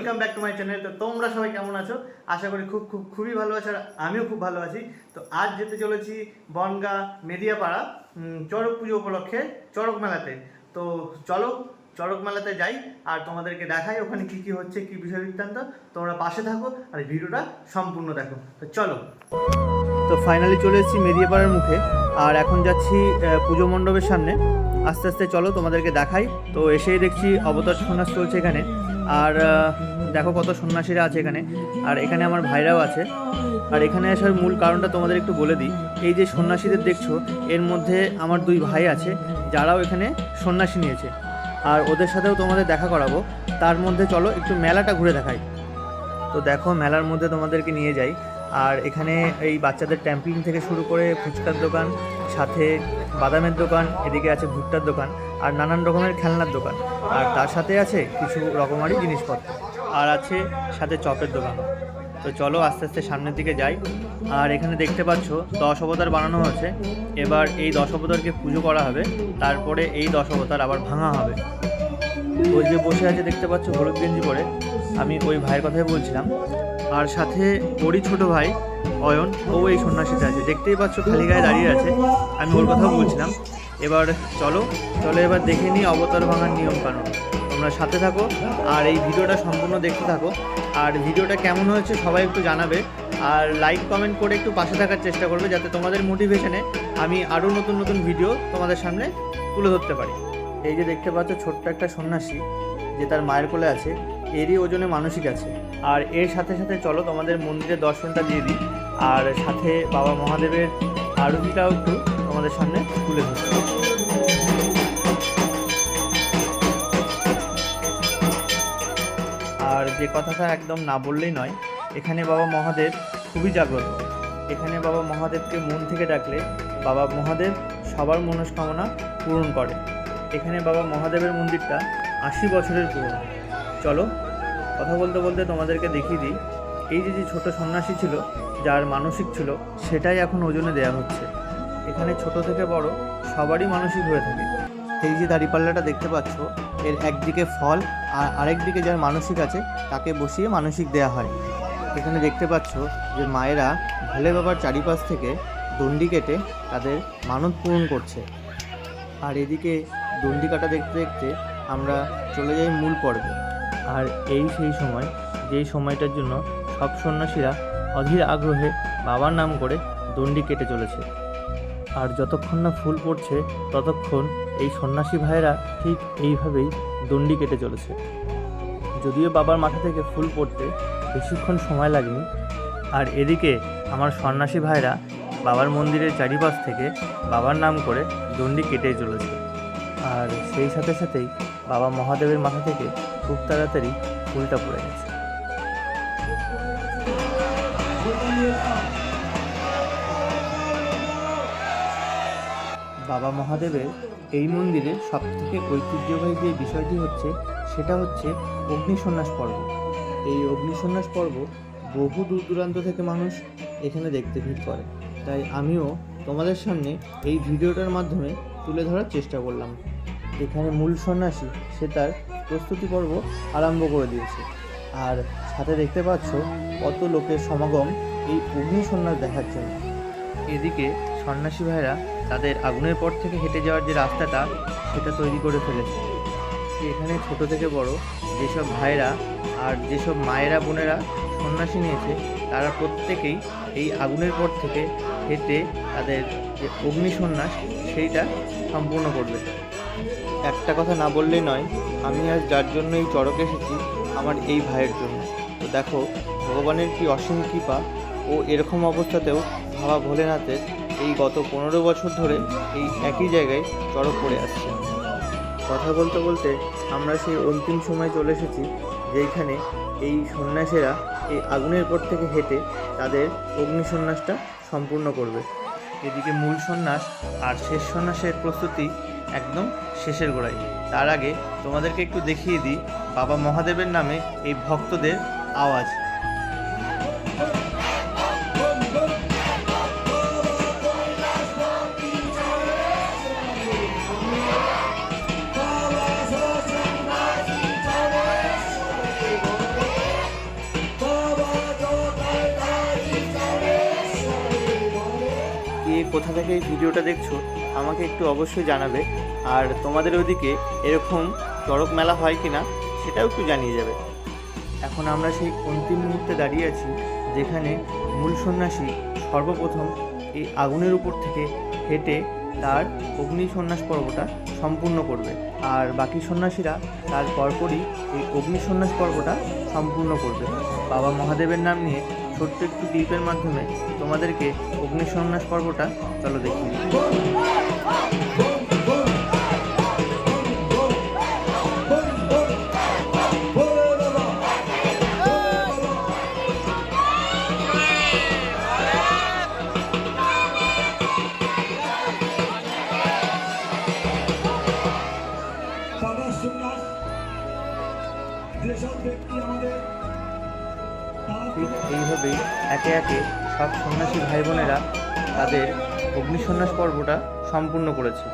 Welcome back to my channel তো তোমরা সবাই কেমন আছো? আশা করি খুব খুব, খুবই ভালো আছো আর আমিও খুব ভালো আছি। তো আজ যেতে চলেছি বনগা মেদিয়াপাড়া চড়ক পুজো উপলক্ষে চড়ক মেলাতে। তো চলো, চড়ক মেলাতে যাই আর তোমাদেরকে দেখাই ওখানে কি কি হচ্ছে, কি বিষয় বৃত্তান্ত। তোমরা পাশে থাকো আর ভিডিওটা সম্পূর্ণ দেখো। তো চলো। তো ফাইনালি চলে এসেছি মেদিয়াপাড়ার মুখে আর এখন যাচ্ছি পুজো মণ্ডপের সামনে। আস্তে আস্তে চলো তোমাদেরকে দেখাই। তো এসেই দেখছি অবতার সন্ন্যাস চলছে এখানে। আর দেখো কত সন্ন্যাসীরা আছে এখানে। আর এখানে আমার ভাইরাও আছে। আর এখানে আসার মূল কারণটা তোমাদের একটু বলে দিই। এই যে সন্ন্যাসীদের দেখছ, এর মধ্যে আমার দুই ভাই আছে, যারাও এখানে সন্ন্যাসী নিয়েছে। আর ওদের সাথেও তোমাদের দেখা করাবো। তার মধ্যে চলো একটু মেলাটা ঘুরে দেখাই। তো দেখো, মেলার মধ্যে তোমাদেরকে নিয়ে যাই। আর এখানে এই বাচ্চাদের ট্যাম্পলিং থেকে শুরু করে ফুচকার দোকান সাথে বাদামের দোকান, এদিকে আছে ভুট্টার দোকান আর নানান রকমের খেলনার দোকান। আর তার সাথে আছে কিছু রকমারি জিনিসপত্র। আর আছে সাথে চপের দোকান। তো চলো আস্তে আস্তে সামনের দিকে যাই। আর এখানে দেখতে পাচ্ছ, দশ অবতার বানানো হয়েছে। এবার এই দশ অবতারকে পুজো করা হবে। তারপরে এই দশ অবতার আবার ভাঙা হবে। ওই যে বসে আছে দেখতে পাচ্ছ হলুদ গেঞ্জি পরে। আমি ওই ভাইয়ের কথাই বলছিলাম। আর সাথে ওরই ছোট ভাই অয়ন, ও এই সন্ন্যাসীতে আছে। দেখতেই পাচ্ছ খালি গায়ে দাঁড়িয়ে আছে। আমি ওর কথাও বলছিলাম। এবার চলো চলো এবার দেখে নিই অবতার ভাঙার নিয়ম কানুন তোমরা সাথে থাকো আর এই ভিডিওটা সম্পূর্ণ দেখতে থাকো। আর ভিডিওটা কেমন হয়েছে সবাই একটু জানাবে। আর লাইক কমেন্ট করে একটু পাশে থাকার চেষ্টা করবে যাতে তোমাদের মোটিভেশনে আমি আরও নতুন নতুন ভিডিও তোমাদের সামনে তুলে ধরতে পারি। এই যে দেখতে পাচ্ছ ছোট্ট একটা সন্ন্যাসী যে তার মায়ের কোলে আছে, এরই ওজনে মানসিক আছে। আর এর সাথে সাথে চলো তোমাদের মন্দিরের দর্শনটা দিয়ে দিই। আর সাথে বাবা মহাদেবের আরতিটাও একটু তোমাদের সামনে তুলে ধরবো আর যে কথাটা একদম না বললেই নয়, এখানে বাবা মহাদেব খুবই জাগ্রত। এখানে বাবা মহাদেবকে মন থেকে ডাকলে বাবা মহাদেব সবার মনস্কামনা পূরণ করে। এখানে বাবা মহাদেবের মন্দিরটা আশি বছরের পুরনো। চলো, কথা বলতে বলতে তোমাদেরকে দেখিয়ে দিই এই যে যে ছোট সন্ন্যাসী ছিল, যার মানসিক ছিল, সেটাই এখন ওজনে দেয়া হচ্ছে। এখানে ছোট থেকে বড় সবারই মানসিক হয়ে থাকে। এই যে দাড়িপাল্লাটা দেখতে পাচ্ছ, এর একদিকে ফল আর আরেকদিকে যার মানসিক আছে, তাকে বসিয়ে মানসিক দেয়া হয়। এখানে দেখতে পাচ্ছ যে মায়েরা ভোলে বাবার চারিপাশ থেকে দণ্ডি কেটে তাদের মানত পূরণ করছে। আর এদিকে দণ্ডি কাটা দেখতে দেখতে আমরা চলে যাই মূল পর্বে। আর এই সেই সময়, যেই সময়টার জন্য সব সন্ন্যাসীরা অধীর আগ্রহে বাবার নাম করে দণ্ডি কেটে চলেছে। আর যতক্ষণ না ফুল পড়ছে, ততক্ষণ এই সন্ন্যাসী ভাইয়েরা ঠিক এইভাবেই দণ্ডি কেটে চলেছে। যদিও বাবার মাথা থেকে ফুল পড়তে বেশিক্ষণ সময় লাগেনি, আর এদিকে আমার সন্ন্যাসী ভাইরা বাবার মন্দিরের চারিপাশ থেকে বাবার নাম করে দণ্ডি কেটে চলেছে। আর সেই সাথে সাথেই বাবা মহাদেবের মাথা থেকে খুব তাড়াতাড়ি ফুলটা পড়ে গেছে। বাবা মহাদেবের এই মন্দিরের সবথেকে ঐতিহ্যবাহী যে বিষয়টি হচ্ছে, সেটা হচ্ছে অগ্নিসন্ন্যাস পর্ব। এই অগ্নিসন্ন্যাস পর্ব বহু দূর দূরান্ত থেকে মানুষ এখানে দেখতে ভিড় করে। তাই আমিও তোমাদের সামনে এই ভিডিওটার মাধ্যমে তুলে ধরার চেষ্টা করলাম। এখানে মূল সন্ন্যাসী, সে তার প্রস্তুতি পর্ব আরম্ভ করে দিয়েছে। আর সাথে দেখতে পাচ্ছ কত লোকের সমাগম এই অগ্নি সন্ন্যাস দেখার জন্য। এদিকে সন্ন্যাসী ভাইরা তাদের আগুনের পর থেকে হেঁটে যাওয়ার যে রাস্তাটা, সেটা তৈরি করে ফেলেছে। এখানে ছোট থেকে বড়, যেসব ভাইরা আর যেসব মায়েরা, বোনেরা সন্ন্যাসী নিয়েছে, তারা প্রত্যেকেই এই আগুনের পর থেকে হেঁটে তাদের যে অগ্নি সন্ন্যাস, সেইটা সম্পূর্ণ করবে। একটা কথা না বললেই নয়, আমি আজ যার জন্য এই চড়ক এসেছি, আমার এই ভাইয়ের জন্য। তো দেখো, ভগবানের কি অসীম কৃপা ও এরকম অবস্থাতেও ভাবা ভোলেনাথের এই গত পনেরো বছর ধরে এই একই জায়গায় চড়ক পড়ে আসছে। কথা বলতে বলতে আমরা সেই অন্তিম সময় চলে এসেছি, যেইখানে এই সন্ন্যাসীরা এই আগুনের পর থেকে হেঁটে তাদের অগ্নি সন্ন্যাসটা সম্পূর্ণ করবে। এদিকে মূল সন্ন্যাস আর শেষ সন্ন্যাসের প্রস্তুতি একদম শেষের গোড়ায়। তার আগে তোমাদেরকে একটু দেখিয়ে দিই, বাবা মহাদেবের নামে এই ভক্তদের আওয়াজ। কোথা থেকে এই ভিডিওটা দেখছ, আমাকে একটু অবশ্যই জানাবে। আর তোমাদের ওদিকে এরকম চড়ক মেলা হয় কি না সেটাও একটু জানিয়ে যাবে। এখন আমরা সেই অন্তিম মুহূর্তে দাঁড়িয়ে আছি, যেখানে মূল সন্ন্যাসী সর্বপ্রথম এই আগুনের উপর থেকে হেঁটে তার অগ্নি সন্ন্যাস পর্বটা সম্পূর্ণ করবে। আর বাকি সন্ন্যাসীরা তার পরপরই এই অগ্নি সন্ন্যাস পর্বটা সম্পূর্ণ করবে। বাবা মহাদেবের নাম নিয়ে ছোট্ট একটু ক্লিপের মাধ্যমে তোমাদেরকে অগ্নিসন্ন্যাস পর্বটা চলো দেখিয়ে একে সব সন্ন্যাসী ভাই বোনেরা তাদের অগ্নিসন্ন্যাস পর্বটা সম্পূর্ণ করেছে।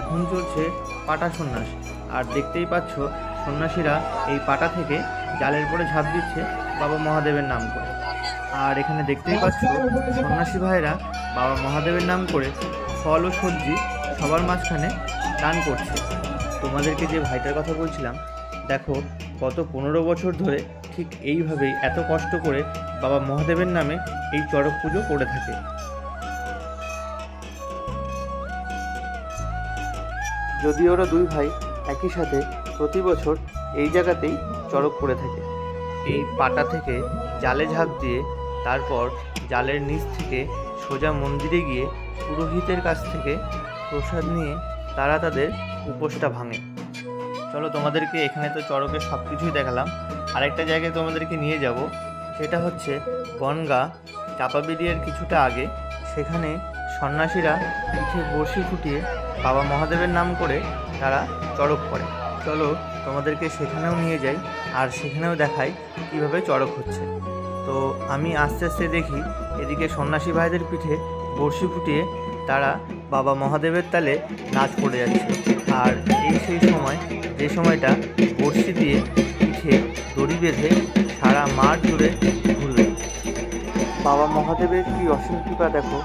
এখন চলছে পাটা সন্ন্যাস। আর দেখতেই পাচ্ছ, সন্ন্যাসীরা এই পাটা থেকে জালের পরে ঝাঁপ দিচ্ছে বাবা মহাদেবের নাম করে। আর এখানে দেখতেই পাচ্ছ, সন্ন্যাসী ভাইরা বাবা মহাদেবের নাম করে ফল ও সবজি সবার মাঝখানে দান করছে। তোমাদেরকে যে ভাইটার কথা বলছিলাম, দেখো, গত পনেরো বছর ধরে ঠিক এইভাবেই এত কষ্ট করে বাবা মহাদেবের নামে এই চড়ক পুজো করে থাকে। যদি ওরা দুই ভাই একই সাথে প্রতি বছর এই জায়গাতেই চড়ক করে থাকে। এই পাটা থেকে জালে ঝাঁপ দিয়ে তারপর জালের নিচ থেকে সোজা মন্দিরে গিয়ে পুরোহিতের কাছ থেকে প্রসাদ নিয়ে তারা তাদের উপোসটা ভাঙে। চলো তোমাদেরকে এখানে তো চড়কের সব কিছুই দেখালাম। আরেকটা জায়গায় তোমাদেরকে নিয়ে যাব। সেটা হচ্ছে বনগা চাপাবিড়িয়ার কিছুটা আগে। সেখানে সন্ন্যাসীরা পিঠে বড়শি ফুটিয়ে বাবা মহাদেবের নাম করে তারা চড়ক করে। চলো তোমাদেরকে সেখানেও নিয়ে যাই আর সেখানেও দেখাই কীভাবে চড়ক হচ্ছে। তো আমি আস্তে আস্তে দেখি এদিকে সন্ন্যাসী ভাইদের পিঠে বড়শি ফুটিয়ে তারা বাবা মহাদেবের তালে নাচ করে যাচ্ছে। আর এই সেই সময়, যে সময়টা বড়শি দিয়ে পিঠে দড়ি বেঁধে সারা মাঠ জুড়ে ঘুরবে। বাবা মহাদেবের কি অসীম কৃপা দেখো,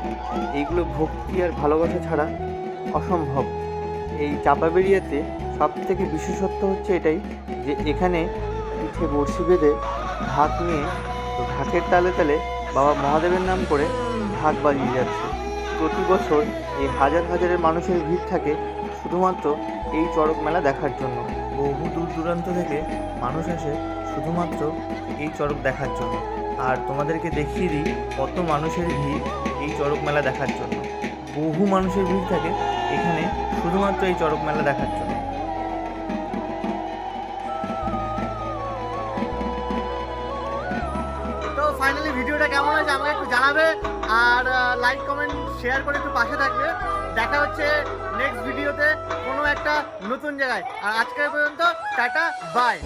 এইগুলো ভক্তি আর ভালোবাসা ছাড়া অসম্ভব। এই চাপাবেরিয়াতে সব থেকে বিশেষত্ব হচ্ছে এটাই যে এখানে পিঠে বড়শি বেঁধে ঢাক নিয়ে ঢাকের তালে তালে বাবা মহাদেবের নাম করে ঢাক বাজিয়ে যাচ্ছে। প্রতি বছর এই হাজার হাজারের মানুষের ভিড় থাকে শুধুমাত্র এই চড়ক মেলা দেখার জন্য। বহু দূর দূরান্ত থেকে মানুষ আসে শুধুমাত্র এই চড়ক দেখার জন্য। আর তোমাদেরকে দেখিয়ে দিই কত মানুষের ভিড় এই চড়ক মেলা দেখার জন্য। বহু মানুষের ভিড় থাকে এখানে শুধুমাত্র এই চড়ক মেলা দেখার জন্য। তো ফাইনালি ভিডিওটা কেমন আমাকে একটু জানাবে আর লাইক কমেন্ট শেয়ার করে একটু পাশে থাকবে। দেখা হচ্ছে নেক্সট ভিডিওতে কোনো একটা নতুন জায়গায়। আর আজকের পর্যন্ত টাটা বাই।